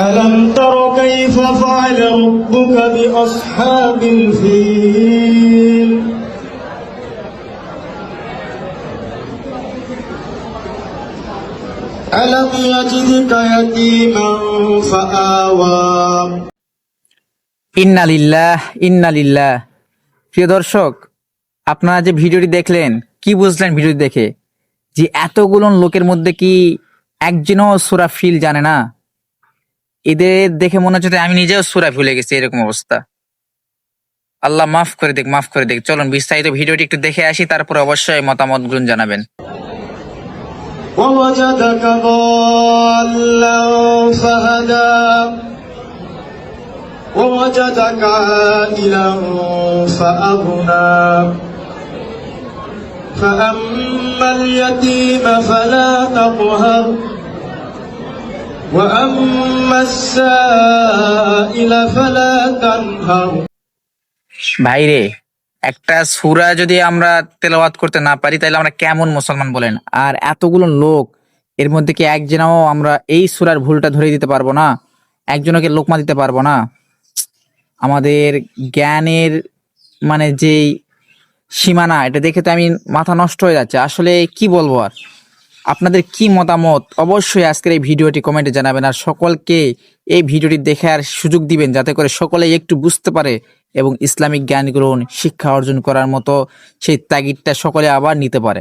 ألم تر كيف فعل ربك بأصحاب الفيل ألم يجدك يتيما فآوى ইন্নালিল্লাহ ইন্নালিল্লাহ প্রিয় দর্শক আপনারা যে ভিডিওটি দেখলেন কি বুঝলেন ভিডিওটি দেখে যে এতগুলো লোকের মধ্যে কি একজনও সুরা ফিল জানে না এদের দেখে মনে হচ্ছে যে আমি নিজেও সুরা ভুলে গেছি এরকম অবস্থা আল্লাহ মাফ করে দেখ মাফ করে দেখ চলুন বিস্তারিত ভিডিওটি একটু দেখে আসি তারপর অবশ্যই মতামত গুলো জানাবেন ووجدك ضالا فهدى ووجدك عائلا فأغنى فأما اليتيم فلا تقهر وأما السائل فلا تنهر ভাইরে একটা সুরা যদি আমরা তেলাওয়াত করতে না পারি তাহলে আমরা কেমন মুসলমান বলেন আর এতগুলো লোক এর মধ্যে কি একজনও আমরা এই সুরার ভুলটা ধরে দিতে পারবো না একজনকে লোকমা দিতে পারবো না আমাদের জ্ঞানের মানে যেই সীমানা, এটা দেখে তো আমি মাথা নষ্ট হয়ে যাচ্ছে। আসলে কি বলব আর? আপনাদের কি মতামত? অবশ্যই আজকের এই ভিডিওটি কমেন্টে জানাবেন আর সকলকে এই ভিডিওটি দেখে আর সুযোগ দিবেন যাতে করে সকলে একটু বুঝতে পারে এবং ইসলামিক জ্ঞান গ্রহণ শিক্ষা অর্জন করার মতো সেই তাগিদটা সকলে আবার নিতে পারে।